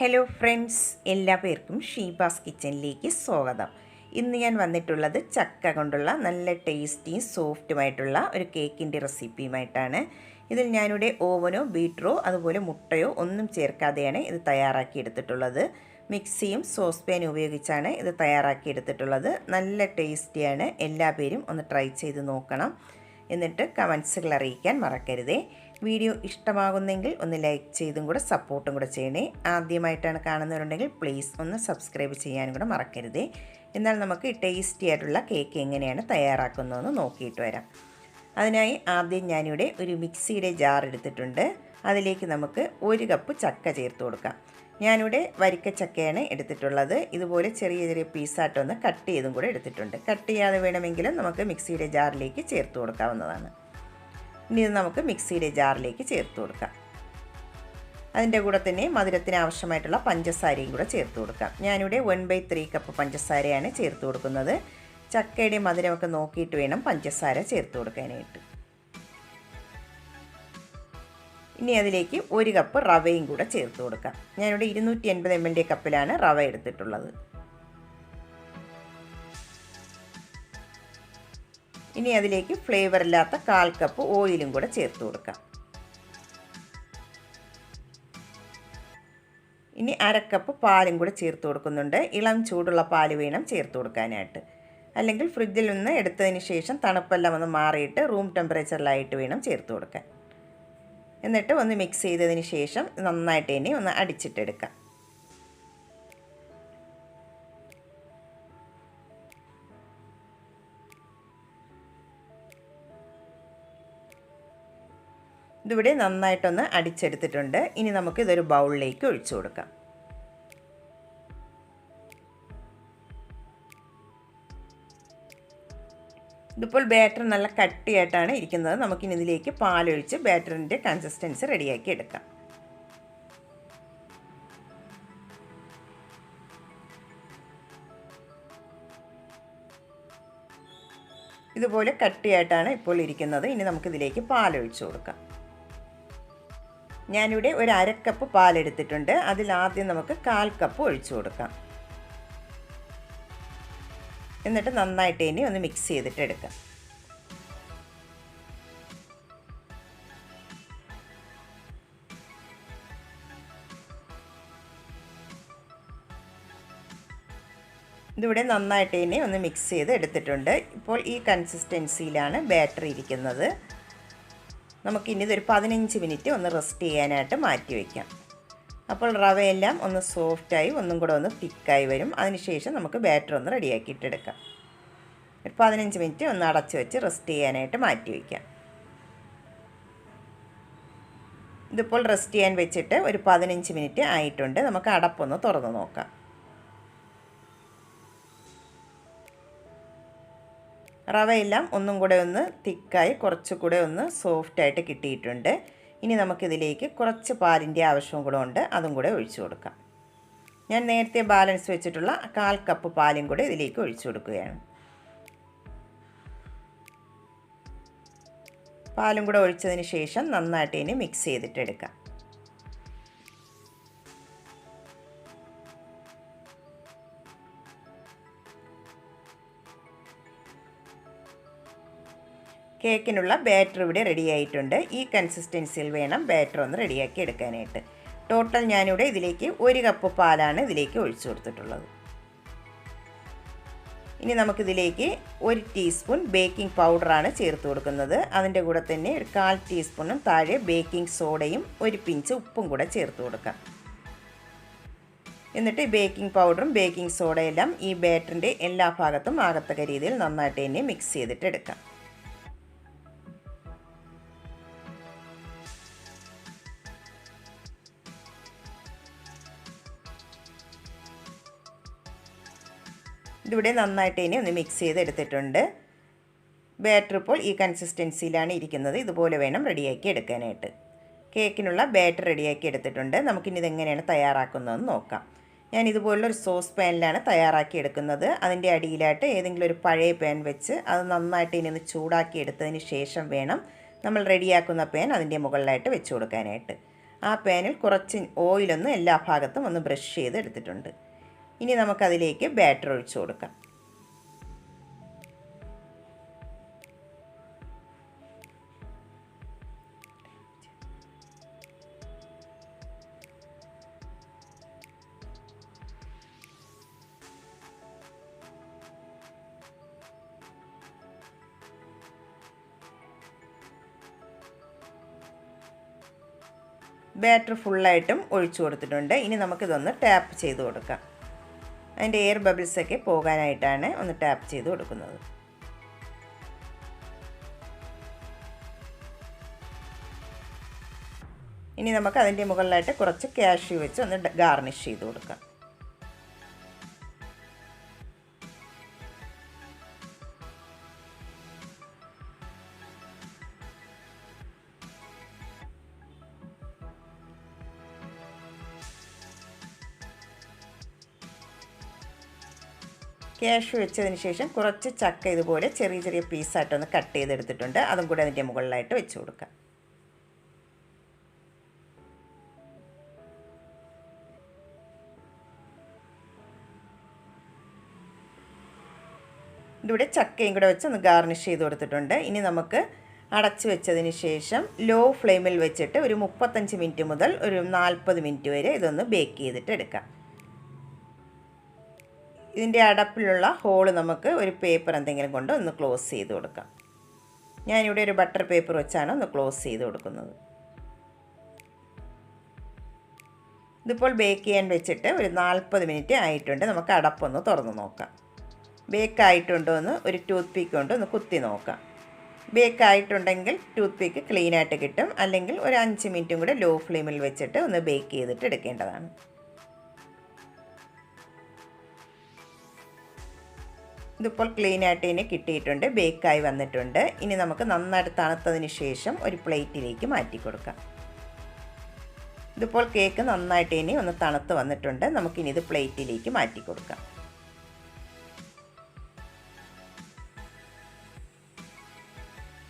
Hello friends എല്ലാ പേർക്കും ഷീബാസ് കിച്ചണിലേക്ക് സ്വാഗതം. ഇന്ന് ഞാൻ വന്നിട്ടുള്ളത് ചക്ക കൊണ്ടുള്ള നല്ല ടേസ്റ്റിയും സോഫ്റ്റുമായിട്ടുള്ള ഒരു കേക്കിന്റെ റെസിപ്പിയുമായിട്ടാണ് ഇതിൽ ഞാനിവിടെ ഓവനോ ബീറ്ററോ അതുപോലെ മുട്ടയോ ഒന്നും ചേർക്കാതെയാണ് ഇത് തയ്യാറാക്കിയെടുത്തിട്ടുള്ളത്. മിക്സിയും സോസ് പാനും ഉപയോഗിച്ചാണ് ഇത് തയ്യാറാക്കിയെടുത്തിട്ടുള്ളത്. നല്ല ടേസ്റ്റിയാണ് എല്ലാ പേരും ഒന്ന് ട്രൈ ചെയ്ത് നോക്കണം. എന്നിട്ട് കമൻസുകൾ അറിയിക്കാൻ മറക്കരുതേ. വീഡിയോ ഇഷ്ടമാകുന്നെങ്കിൽ ഒന്ന് ലൈക്ക് ചെയ്തും കൂടെ സപ്പോർട്ടും കൂടെ ചെയ്യണേ. ആദ്യമായിട്ടാണ് കാണുന്നവരുണ്ടെങ്കിൽ പ്ലീസ് ഒന്ന് സബ്സ്ക്രൈബ് ചെയ്യാനും കൂടെ മറക്കരുതേ. എന്നാൽ നമുക്ക് ടേസ്റ്റി ആയിട്ടുള്ള കേക്ക് എങ്ങനെയാണ് തയ്യാറാക്കുന്നതെന്ന് നോക്കിയിട്ട് വരാം. അതിനായി ആദ്യം ഞാനിവിടെ ഒരു മിക്സിയുടെ ജാർ എടുത്തിട്ടുണ്ട്. അതിലേക്ക് നമുക്ക് ഒരു കപ്പ് ചക്ക ചേർത്ത് കൊടുക്കാം. ഞാനിവിടെ വരിക്ക ചക്കയാണ് എടുത്തിട്ടുള്ളത്. ഇതുപോലെ ചെറിയ ചെറിയ പീസായിട്ടൊന്ന് കട്ട് ചെയ്തും കൂടെ എടുത്തിട്ടുണ്ട്. കട്ട് ചെയ്യാതെ വേണമെങ്കിലും നമുക്ക് മിക്സിയുടെ ജാറിലേക്ക് ചേർത്ത് കൊടുക്കാവുന്നതാണ്. ഇനി ഇത് നമുക്ക് മിക്സിയുടെ ജാറിലേക്ക് ചേർത്ത് കൊടുക്കാം. അതിന്റെ കൂടെ തന്നെ മധുരത്തിന് ആവശ്യമായിട്ടുള്ള പഞ്ചസാരയും കൂടെ ചേർത്ത് കൊടുക്കാം. ഞാനിവിടെ വൺ ബൈ ത്രീ കപ്പ് പഞ്ചസാരയാണ് ചേർത്ത് കൊടുക്കുന്നത്. ചക്കയുടെ മധുരമൊക്കെ നോക്കിയിട്ട് വേണം പഞ്ചസാര ചേർത്ത് കൊടുക്കാനായിട്ട്. ഇനി അതിലേക്ക് ഒരു കപ്പ് റവയും കൂടെ ചേർത്ത് കൊടുക്കാം. ഞാനിവിടെ ഇരുന്നൂറ്റി എൺപത് എം എല്ലിന്റെ കപ്പിലാണ് റവ എടുത്തിട്ടുള്ളത്. ഇനി അതിലേക്ക് ഫ്ലേവർ ഇല്ലാത്ത കാൽ കപ്പ് ഓയിലും കൂടെ ചേർത്ത് കൊടുക്കാം. ഇനി അരക്കപ്പ് പാലും കൂടെ ചേർത്ത് കൊടുക്കുന്നുണ്ട്. ഇളം ചൂടുള്ള പാൽ വേണം ചേർത്ത് കൊടുക്കാനായിട്ട്. അല്ലെങ്കിൽ ഫ്രിഡ്ജിൽ നിന്ന് എടുത്തതിന് ശേഷം തണുപ്പെല്ലാം ഒന്ന് മാറിയിട്ട് റൂം ടെമ്പറേച്ചറിലായിട്ട് വേണം ചേർത്ത് കൊടുക്കാൻ. എന്നിട്ട് ഒന്ന് മിക്സ് ചെയ്തതിന് ശേഷം നന്നായിട്ട് ഇനി ഒന്ന് അടിച്ചിട്ടെടുക്കാം. ഇതിവിടെ നന്നായിട്ടൊന്ന് അടിച്ചെടുത്തിട്ടുണ്ട്. ഇനി നമുക്ക് ഇതൊരു ബൗളിലേക്ക് ഒഴിച്ചു കൊടുക്കാം. ഇതിപ്പോൾ ബാറ്റർ നല്ല കട്ടിയായിട്ടാണ് ഇരിക്കുന്നത്. നമുക്കിനി ഇതിലേക്ക് പാലൊഴിച്ച് ബാറ്ററിന്റെ കൺസിസ്റ്റൻസി റെഡിയാക്കി എടുക്കാം. ഇതുപോലെ കട്ടിയായിട്ടാണ് ഇപ്പോൾ ഇരിക്കുന്നത്. ഇനി നമുക്കിതിലേക്ക് പാലൊഴിച്ച് കൊടുക്കാം. ഞാനിവിടെ ഒരു അരക്കപ്പ് പാലെടുത്തിട്ടുണ്ട്. അതിൽ ആദ്യം നമുക്ക് കാൽ കപ്പ് ഒഴിച്ചു കൊടുക്കാം. എന്നിട്ട് നന്നായിട്ട് ഇനി ഒന്ന് മിക്സ് ചെയ്തിട്ട് എടുക്കാം. ഇതിവിടെ നന്നായിട്ട് ഇനി ഒന്ന് മിക്സ് ചെയ്ത് എടുത്തിട്ടുണ്ട്. ഇപ്പോൾ ഈ കൺസിസ്റ്റൻസിയിലാണ് ബാറ്ററി ഇരിക്കുന്നത്. നമുക്കിനി ഇതൊരു പതിനഞ്ച് മിനിറ്റ് ഒന്ന് റെസ്റ്റ് ചെയ്യാനായിട്ട് മാറ്റി വയ്ക്കാം. അപ്പോൾ റവയെല്ലാം ഒന്ന് സോഫ്റ്റായി ഒന്നും കൂടെ ഒന്ന് തിക്കായി വരും. അതിനുശേഷം നമുക്ക് ബാറ്റർ ഒന്ന് റെഡിയാക്കിയിട്ടെടുക്കാം ഒരു പതിനഞ്ച് മിനിറ്റ് ഒന്ന് അടച്ചു വെച്ച് റെസ്റ്റ് ചെയ്യാനായിട്ട് മാറ്റി വയ്ക്കാം. ഇതിപ്പോൾ റെസ്റ്റ് ചെയ്യാൻ വെച്ചിട്ട് ഒരു പതിനഞ്ച് മിനിറ്റ് ആയിട്ടുണ്ട്. നമുക്ക് അടപ്പൊന്ന് തുറന്ന് നോക്കാം. റവയെല്ലാം ഒന്നും കൂടെ ഒന്ന് തിക്കായി കുറച്ചുകൂടെ ഒന്ന് സോഫ്റ്റായിട്ട് കിട്ടിയിട്ടുണ്ട്. ഇനി നമുക്കിതിലേക്ക് കുറച്ച് പാലിന്റെ ആവശ്യവും കൂടെ ഉണ്ട്. അതും കൂടെ ഒഴിച്ചു കൊടുക്കാം. ഞാൻ നേരത്തെ ബാലൻസ് വെച്ചിട്ടുള്ള കാൽ കപ്പ് പാലും കൂടെ ഇതിലേക്ക് ഒഴിച്ചു കൊടുക്കുകയാണ്. പാലും കൂടെ ഒഴിച്ചതിന് ശേഷം നന്നായിട്ട് ഇനി മിക്സ് ചെയ്തിട്ടെടുക്കാം. കേക്കിനുള്ള ബാറ്റർ ഇവിടെ റെഡി ആയിട്ടുണ്ട്. ഈ കൺസിസ്റ്റൻസിയിൽ വേണം ബാറ്റർ ഒന്ന് റെഡിയാക്കി എടുക്കാനായിട്ട്. ടോട്ടൽ ഞാനിവിടെ ഇതിലേക്ക് ഒരു കപ്പ് പാലാണ് ഇതിലേക്ക് ഒഴിച്ചു കൊടുത്തിട്ടുള്ളത്. ഇനി നമുക്കിതിലേക്ക് ഒരു ടീസ്പൂൺ ബേക്കിംഗ് പൗഡറാണ് ചേർത്ത് കൊടുക്കുന്നത്. അതിന്റെ കൂടെ തന്നെ ഒരു കാൽ ടീസ്പൂണും താഴെ ബേക്കിംഗ് സോഡയും ഒരു പിഞ്ച് ഉപ്പും കൂടെ ചേർത്ത് കൊടുക്കാം. എന്നിട്ട് ബേക്കിംഗ് പൗഡറും ബേക്കിംഗ് സോഡയെല്ലാം ഈ ബാറ്ററിന്റെ എല്ലാ ഭാഗത്തും ആകത്തക്ക രീതിയിൽ നന്നായിട്ട് തന്നെ മിക്സ് ചെയ്തിട്ട് എടുക്കാം. ഇതിവിടെ നന്നായിട്ട് ഇനി ഒന്ന് മിക്സ് ചെയ്തെടുത്തിട്ടുണ്ട്. ബാറ്റർ ഇപ്പോൾ ഈ കൺസിസ്റ്റൻസിയിലാണ് ഇരിക്കുന്നത്. ഇതുപോലെ വേണം റെഡിയാക്കി എടുക്കാനായിട്ട്. കേക്കിനുള്ള ബാറ്റർ റെഡിയാക്കി എടുത്തിട്ടുണ്ട്. നമുക്കിനി ഇതെങ്ങനെയാണ് തയ്യാറാക്കുന്നതെന്ന് നോക്കാം. ഞാൻ ഇതുപോലുള്ള ഒരു സോസ് പാനിലാണ് തയ്യാറാക്കി എടുക്കുന്നത്. അതിന്റെ അടിയിലായിട്ട് ഏതെങ്കിലും ഒരു പഴയ പാൻ വെച്ച് അത് നന്നായിട്ട് ഇനി ഒന്ന് ചൂടാക്കി എടുത്തതിന് ശേഷം വേണം നമ്മൾ റെഡിയാക്കുന്ന പാൻ അതിന്റെ മുകളിലായിട്ട് വെച്ച് കൊടുക്കാനായിട്ട്. ആ പാനിൽ കുറച്ച് ഓയിലൊന്ന് എല്ലാ ഭാഗത്തും ഒന്ന് ബ്രഷ് ചെയ്ത് എടുത്തിട്ടുണ്ട് ഇനി നമുക്കതിലേക്ക് ബാറ്റർ ഒഴിച്ചു കൊടുക്കാം. ബാറ്റർ ഫുള്ളായിട്ടും ഒഴിച്ചു കൊടുത്തിട്ടുണ്ട്. ഇനി നമുക്കിതൊന്ന് ടാപ്പ് ചെയ്ത് കൊടുക്കാം. അതിന്റെ എയർ ബബിൾസൊക്കെ പോകാനായിട്ടാണ് ഒന്ന് ടാപ്പ് ചെയ്ത് കൊടുക്കുന്നത്. ഇനി നമുക്ക് അതിന്റെ മുകളിലായിട്ട് കുറച്ച് ക്യാഷ്യൂ വെച്ച് ഒന്ന് ഗാർണിഷ് ചെയ്ത് കൊടുക്കാം. ക്യാഷ് വെച്ചതിന് ശേഷം കുറച്ച് ചക്ക ഇതുപോലെ ചെറിയ ചെറിയ പീസായിട്ടൊന്ന് കട്ട് ചെയ്തെടുത്തിട്ടുണ്ട്. അതും കൂടെ അതിന്റെ മുകളിലായിട്ട് വെച്ച് കൊടുക്കാം. ഇതിവിടെ ചക്കയും കൂടെ വെച്ച് ഒന്ന് ഗാർണിഷ് ചെയ്ത് കൊടുത്തിട്ടുണ്ട്. ഇനി നമുക്ക് അടച്ചു വെച്ചതിന് ശേഷം ലോ ഫ്ലെയിമിൽ വെച്ചിട്ട് ഒരു മുപ്പത്തഞ്ച് മിനിറ്റ് മുതൽ ഒരു നാൽപ്പത് മിനിറ്റ് വരെ ഇതൊന്ന് ബേക്ക് ചെയ്തിട്ട് എടുക്കാം. ഇതിന്റെ അടപ്പിലുള്ള ഹോൾ നമുക്ക് ഒരു പേപ്പർ എന്തെങ്കിലും കൊണ്ട് ഒന്ന് ക്ലോസ് ചെയ്ത് കൊടുക്കാം. ഞാനിവിടെ ഒരു ബട്ടർ പേപ്പർ വെച്ചാണ് ഒന്ന് ക്ലോസ് ചെയ്ത് കൊടുക്കുന്നത്. ഇതിപ്പോൾ ബേക്ക് ചെയ്യാൻ വെച്ചിട്ട് ഒരു നാൽപ്പത് മിനിറ്റ് ആയിട്ടുണ്ട്. നമുക്ക് അടപ്പൊന്ന് തുറന്ന് നോക്കാം. ബേക്ക് ആയിട്ടുണ്ടോ എന്ന് ഒരു ടൂത്ത് പീക്ക് കൊണ്ട് ഒന്ന് കുത്തി നോക്കാം. ബേക്ക് ആയിട്ടുണ്ടെങ്കിൽ ടൂത്ത് പീക്ക് ക്ലീനായിട്ട് കിട്ടും. അല്ലെങ്കിൽ ഒരു അഞ്ച് മിനിറ്റും കൂടെ ലോ ഫ്ലെയിമിൽ വെച്ചിട്ട് ഒന്ന് ബേക്ക് ചെയ്തിട്ട് എടുക്കേണ്ടതാണ്. ഇതിപ്പോൾ ക്ലീൻ ആയിട്ട് ഇനി കിട്ടിയിട്ടുണ്ട്. ബേക്കായി വന്നിട്ടുണ്ട്. ഇനി നമുക്ക് നന്നായിട്ട് തണുത്തതിന് ശേഷം ഒരു പ്ലേറ്റിലേക്ക് മാറ്റി കൊടുക്കാം. ഇതിപ്പോൾ കേക്ക് നന്നായിട്ട് ഇനി ഒന്ന് തണുത്ത് വന്നിട്ടുണ്ട്. നമുക്കിനി ഇത് പ്ലേറ്റിലേക്ക് മാറ്റി കൊടുക്കാം.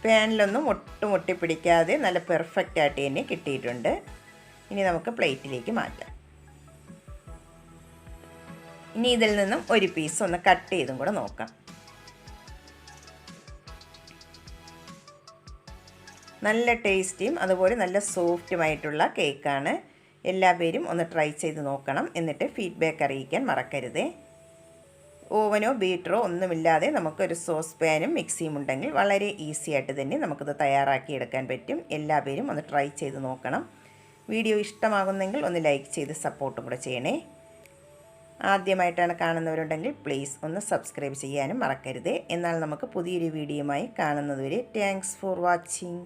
പാനിലൊന്നും ഒട്ടും ഒട്ടിപ്പിടിക്കാതെ നല്ല പെർഫെക്റ്റ് ആയിട്ട് തന്നെ കിട്ടിയിട്ടുണ്ട്. ഇനി നമുക്ക് പ്ലേറ്റിലേക്ക് മാറ്റാം. ഇനി ഇതിൽ നിന്നും ഒരു പീസ് ഒന്ന് കട്ട് ചെയ്തും കൂടെ നോക്കാം. നല്ല ടേസ്റ്റിയും അതുപോലെ നല്ല സോഫ്റ്റുമായിട്ടുള്ള കേക്കാണ് എല്ലാ പേരും ഒന്ന് ട്രൈ ചെയ്ത് നോക്കണം. എന്നിട്ട് ഫീഡ്ബാക്ക് അറിയിക്കാൻ മറക്കരുതേ. ഓവനോ ബീറ്ററോ ഒന്നുമില്ലാതെ നമുക്കൊരു സോസ് പാനും മിക്സിയും ഉണ്ടെങ്കിൽ വളരെ ഈസി ആയിട്ട് തന്നെ നമുക്കിത് തയ്യാറാക്കി എടുക്കാൻ പറ്റും. എല്ലാ പേരും ഒന്ന് ട്രൈ ചെയ്ത് നോക്കണം. വീഡിയോ ഇഷ്ടമാകുന്നെങ്കിൽ ഒന്ന് ലൈക്ക് ചെയ്ത് സപ്പോർട്ടും കൂടെ ചെയ്യണേ. ആദ്യമായിട്ടാണ് കാണുന്നവരുണ്ടെങ്കിൽ പ്ലീസ് ഒന്ന് സബ്സ്ക്രൈബ് ചെയ്യാനും മറക്കരുത്. എന്നാൽ നമുക്ക് പുതിയൊരു വീഡിയോയുമായി കാണുന്നതുവരെ താങ്ക്സ് ഫോർ വാച്ചിങ്